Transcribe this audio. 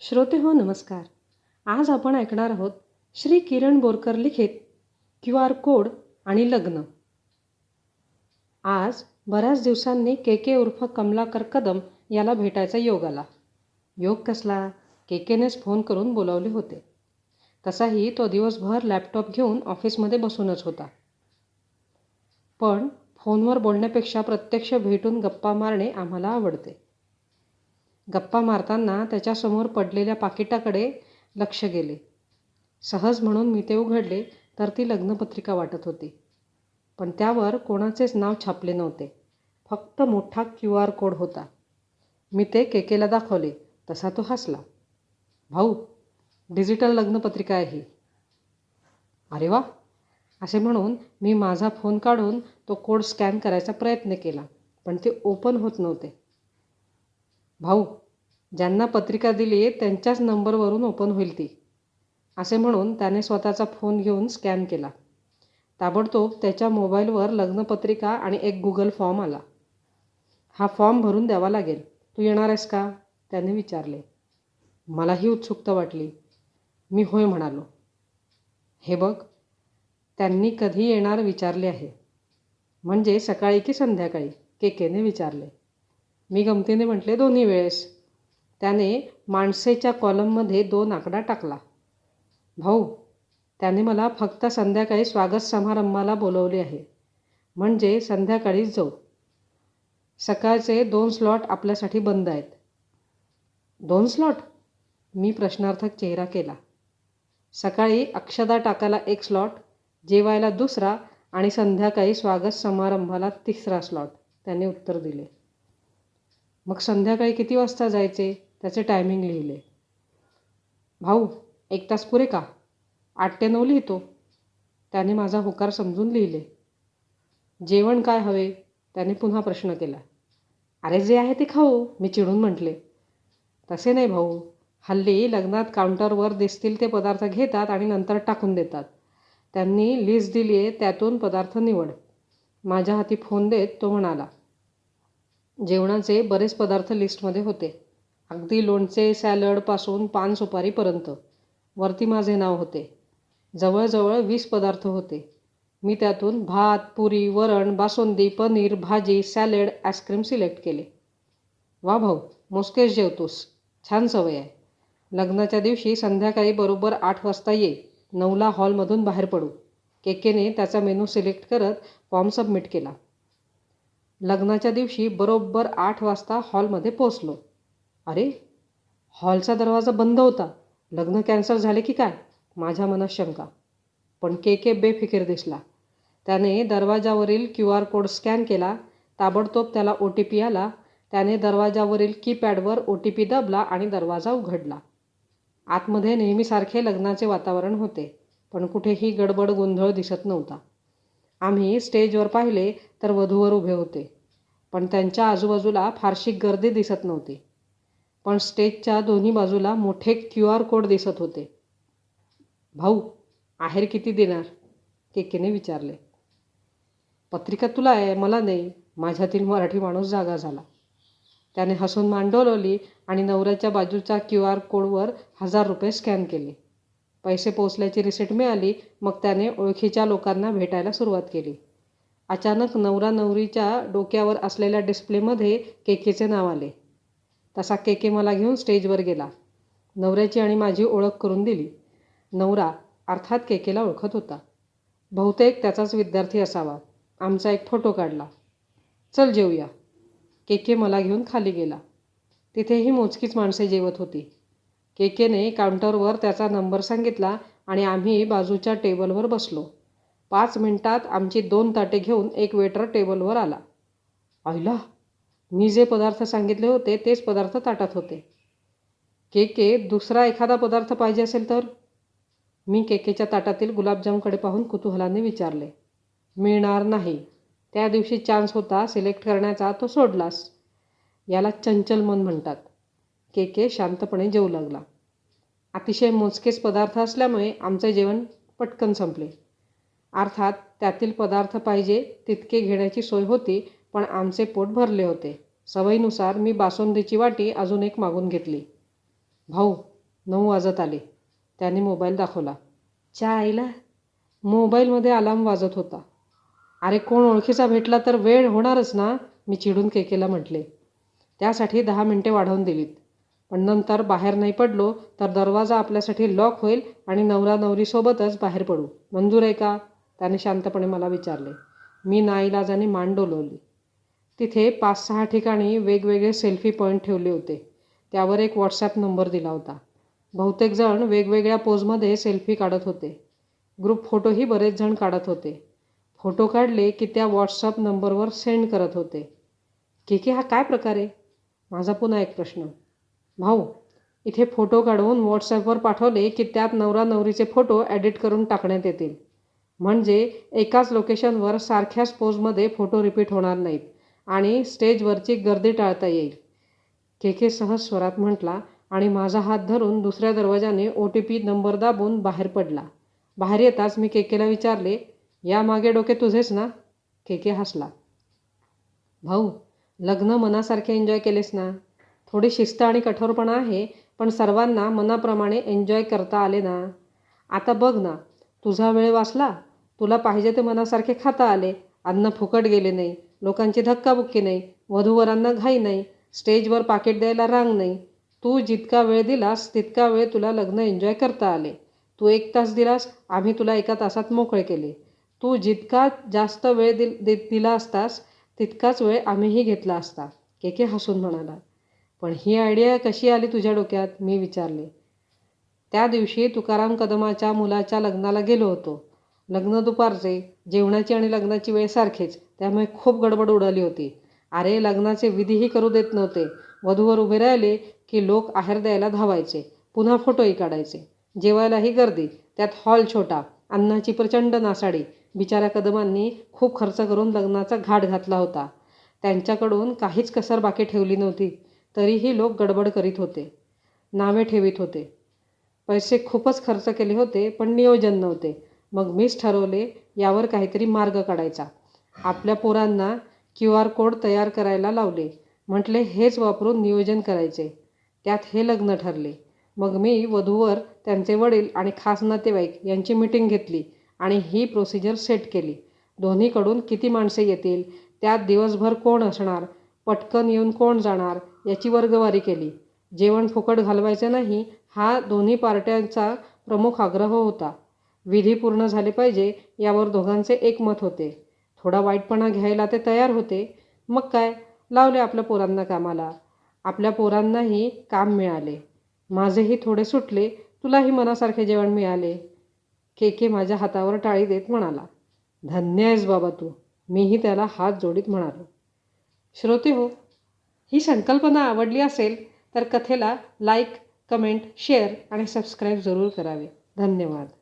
श्रोते हो नमस्कार. आज आपण ऐकणार आहोत श्री किरण बोरकर लिखित क्यू आर कोड आणि लग्न. आज बऱ्याच दिवसांनी के के उर्फ कमलाकर कदम याला भेटायचा योग आला. योग कसला? के केनेच फोन करून बोलावले होते. तसाही तो दिवसभर लॅपटॉप घेऊन ऑफिसमध्ये बसूनच होता. पण फोनवर बोलण्यापेक्षा प्रत्यक्ष भेटून गप्पा मारणे आम्हाला आवडते. गप्पा मारताना त्याच्यासमोर पडलेल्या पाकिटाकडे लक्ष गेले. सहज म्हणून मी ते उघडले तर ती लग्नपत्रिका वाटत होती. पण त्यावर कोणाचेच नाव छापले नव्हते. फक्त मोठा क्यू आर कोड होता. मी ते केकेला दाखवले. तसा तो हसला. भाऊ डिजिटल लग्नपत्रिका आहे ही. अरे वा. असे म्हणून मी माझा फोन काढून तो कोड स्कॅन करायचा प्रयत्न केला. पण ते ओपन होत नव्हते. भाऊ ज्यांना पत्रिका दिली त्यांच्याच नंबरवरून ओपन होईल ती. असे म्हणून त्याने स्वतःचा फोन घेऊन स्कॅन केला. ताबडतोब त्याच्या मोबाईलवर लग्नपत्रिका आणि एक गुगल फॉर्म आला. हा फॉर्म भरून द्यावा लागेल. तू येणार आहेस का? त्याने विचारले. मलाही उत्सुकता वाटली. मी होय म्हणालो. हे बघ त्यांनी कधी येणार विचारले आहे. म्हणजे सकाळी की संध्याकाळी? केकेने विचारले. मी गमतीने म्हटले दोन्ही वेळेस. त्याने माणसेच्या कॉलममध्ये दोन आकडा टाकला. भाऊ त्याने मला फक्त संध्याकाळी स्वागत समारंभाला बोलवले आहे. म्हणजे संध्याकाळीच जाऊ. सकाळचे दोन स्लॉट आपल्यासाठी बंद आहेत. दोन स्लॉट? मी प्रश्नार्थक चेहरा केला. सकाळी अक्षदा टाकायला एक स्लॉट जेवायला दुसरा आणि संध्याकाळी स्वागत समारंभाला तिसरा स्लॉट. त्याने उत्तर दिले. मग संध्याकाळी किती वाजता जायचे? त्याचे टायमिंग लिहिले. भाऊ एक तास पुरे का? आठ ते नऊ लिहितो. त्याने माझा होकार समजून लिहिले. जेवण काय हवे? त्याने पुन्हा प्रश्न केला. अरे जे आहे ते खाऊ मी चिडून म्हटले. तसे नाही भाऊ. हल्ली लग्नात काउंटरवर दिसतील ते पदार्थ घेतात आणि नंतर टाकून देतात. त्यांनी लिस्ट दिली आहे त्यातून पदार्थ निवड. माझ्या हाती फोन देत तो म्हणाला जेवणाचे बरेच पदार्थ लिस्टमध्ये होते. अगदी लोणचे सॅलडपासून पान सुपारीपर्यंत. वरती माझे नाव होते. जवळजवळ वीस पदार्थ होते. मी त्यातून भात पुरी वरण बासुंदी पनीर भाजी सॅलेड आईस्क्रीम सिलेक्ट केले. वा भाऊ मोजकेच जेवतोस. छान सवय आहे. लग्नाच्या दिवशी संध्याकाळी बरोबर आठ वाजता ये. नऊला हॉलमधून बाहेर पडू. केकेने त्याचा मेनू सिलेक्ट करत फॉर्म सबमिट केला. लग्नाच्या दिवशी बरोबर आठ वाजता हॉलमध्ये पोचलो अरे हॉलचा दरवाजा बंद होता. लग्न कॅन्सल झाले की काय? माझ्या मनात शंका. पण के के बेफिकीर दिसला. त्याने दरवाजावरील क्यू आर कोड स्कॅन केला. ताबडतोब त्याला ओ टी पी आला. त्याने दरवाजावरील कीपॅडवर ओ टी पी दाबला आणि दरवाजा उघडला. आतमध्ये नेहमीसारखे लग्नाचे वातावरण होते पण कुठेही गडबड गोंधळ दिसत नव्हता. आम्ही स्टेजवर पाहिले तर वधूवर उभे होते. पण त्यांच्या आजूबाजूला फारशी गर्दी दिसत नव्हती. पण स्टेजच्या दोन्ही बाजूला मोठे क्यू आर कोड दिसत होते. भाऊ आहेर किती देणार? केकेने विचारले. पत्रिका तुला आहे मला नाही. माझ्यातील मराठी माणूस जागा झाला. त्याने हसून मांडवलवली आणि नवऱ्याच्या बाजूच्या क्यू आर कोडवर हजार रुपये स्कॅन केले. पैसे पोचल्याची रिसिट मिळाली मग त्याने ओळखीच्या लोकांना भेटायला सुरुवात केली. अचानक नवरा नवरीच्या डोक्यावर असलेल्या डिस्प्लेमध्ये केकेचे नाव आले. तसा केके मला घेऊन स्टेजवर गेला. नवऱ्याची आणि माझी ओळख करून दिली. नवरा अर्थात केकेला ओळखत होता. बहुतेक त्याचाच विद्यार्थी असावा. आमचा एक फोटो काढला. चल जेवूया केके मला घेऊन खाली गेला. तिथेही मोजकीच माणसे जेवत होती. के केने काउंटरवर त्याचा नंबर सांगितला आणि आम्ही बाजूच्या टेबलवर बसलो. पाच मिनिटात आमची दोन ताटे घेऊन एक वेटर टेबलवर आला. आईला मी जे पदार्थ सांगितले होते तेच पदार्थ ताटात होते. के के दुसरा एखादा पदार्थ पाहिजे असेल तर? मी केकेच्या ताटातील गुलाबजामकडे पाहून कुतूहलाने विचारले. मिळणार नाही. त्या दिवशी चान्स होता सिलेक्ट करण्याचा तो सोडलास. याला चंचल मन म्हणतात. के के शांतपणे जेऊ लागला. अतिशय मोजकेच पदार्थ असल्यामुळे आमचे जेवण पटकन संपले. अर्थात त्यातील पदार्थ पाहिजे तितके घेण्याची सोय होती पण आमचे पोट भरले होते. सवयीनुसार मी बासुंदीची वाटी अजून एक मागून घेतली. भाऊ नऊ वाजत आले. त्याने मोबाईल दाखवला. च्या आईला? मोबाईलमध्ये अलार्म वाजत होता. अरे कोण ओळखीचा भेटला तर वेळ होणारच ना? मी चिडून केकेला म्हटले. त्यासाठी दहा मिनटे वाढवून दिलीत. पण नंतर बाहेर नाही पडलो तर दरवाजा आपल्यासाठी लॉक होईल आणि नवरा नवरीसोबतच बाहेर पडू. मंजूर आहे का? त्याने शांतपणे मला विचारले. मी नाईलाजाने मान डोलवली. तिथे पाच सहा ठिकाणी वेगवेगळे सेल्फी पॉईंट ठेवले होते. त्यावर एक व्हॉट्सॲप नंबर दिला होता. बहुतेक जण वेगवेगळ्या पोजमध्ये सेल्फी काढत होते. ग्रुप फोटोही बरेच जण काढत होते. फोटो काढले की त्या व्हॉट्सअप नंबरवर सेंड करत होते. के की हा काय प्रकार आहे? माझा पुन्हा एक प्रश्न. भाऊ इथे फोटो काढून व्हॉट्सॲपवर पाठवले की त्यात नवरा नवरीचे फोटो एडिट करून टाकण्यात येतील. म्हणजे एकाच लोकेशनवर सारख्याच पोजमध्ये फोटो रिपीट होणार नाहीत आणि स्टेजवरची गर्दी टाळता येईल. के के सहज स्वरात म्हटला आणि माझा हात धरून दुसऱ्या दरवाजाने ओ टी पी नंबर दाबून बाहेर पडला. बाहेर येताच मी केकेला विचारले या मागे डोके तुझेच ना? केके हसला. भाऊ लग्न मनासारखे एन्जॉय केलेस ना? थोडी शिस्त आणि कठोरपणा आहे पण सर्वांना मनाप्रमाणे एन्जॉय करता आले ना. आता बघ ना तुझा वेळ वाचला? तुला पाहिजे ते मनासारखे खाता आले. अन्न फुकट गेले नाही. लोकांची धक्काबुक्की नाही. वधूवरांना घाई नाही. स्टेजवर पाकिट द्यायला रांग नाही. तू जितका वेळ दिलास तितका वेळ तुला लग्न एन्जॉय करता आले. तू एक तास दिलास आम्ही तुला एका तासात मोकळे केले. तू जितका जास्त वेळ दिल दि दिला असतास तितकाच वेळ आम्हीही घेतला असता. के के हसून म्हणाला. पण ही आयडिया कशी आली तुझ्या डोक्यात? मी विचारले. त्या दिवशी तुकाराम कदमाच्या मुलाच्या लग्नाला गेलो होतो. लग्न दुपारचे जेवणाची आणि लग्नाची वेळ सारखीच. त्यामुळे खूप गडबड उडाली होती. अरे लग्नाचे विधीही करू देत नव्हते. वधूवर उभे राहिले की लोक आहेर द्यायला धावायचे. पुन्हा फोटोही काढायचे. जेवायलाही गर्दी. त्यात हॉल छोटा. अन्नाची प्रचंड नासाडी. बिचाऱ्या कदमांनी खूप खर्च करून लग्नाचा घाट घातला होता. त्यांच्याकडून काहीच कसर बाकी ठेवली नव्हती. तरीही लोक गडबड करीत होते. नावे ठेवीत होते. पैसे खूपच खर्च केले होते पण नियोजन नव्हते. मग मीच ठरवले यावर काहीतरी मार्ग काढायचा. आपल्या पोरांना क्यू आर कोड तयार करायला लावले. म्हटले हेच वापरून नियोजन करायचे. त्यात हे लग्न ठरले. मग मी वधूवर त्यांचे वडील आणि खास नातेवाईक यांची मिटिंग घेतली आणि ही प्रोसिजर सेट केली. दोन्हीकडून किती माणसे येतील त्यात दिवसभर कोण असणार पटकन येऊन कोण जाणार याची वर्गवारी केली. जेवण फुकट घालवायचं नाही हा दोन्ही पार्ट्यांचा प्रमुख आग्रह होता. विधी पूर्ण झाले पाहिजे यावर दोघांचे एकमत होते. थोडा वाईटपणा घ्यायला ते तयार होते. मग काय? लावले आपल्या पोरांना कामाला. आपल्या पोरांनाही काम मिळाले. माझेही थोडे सुटले तुलाही मनासारखे जेवण मिळाले. के के माझ्या हातावर टाळी देत म्हणाला धन्य आहेस बाबा तू. मीही त्याला हात जोडीत म्हणालो. श्रोते हो ही संकल्पना आवडली असेल तर कथेला लाईक कमेंट शेअर आणि सबस्क्राईब जरूर करावे. धन्यवाद.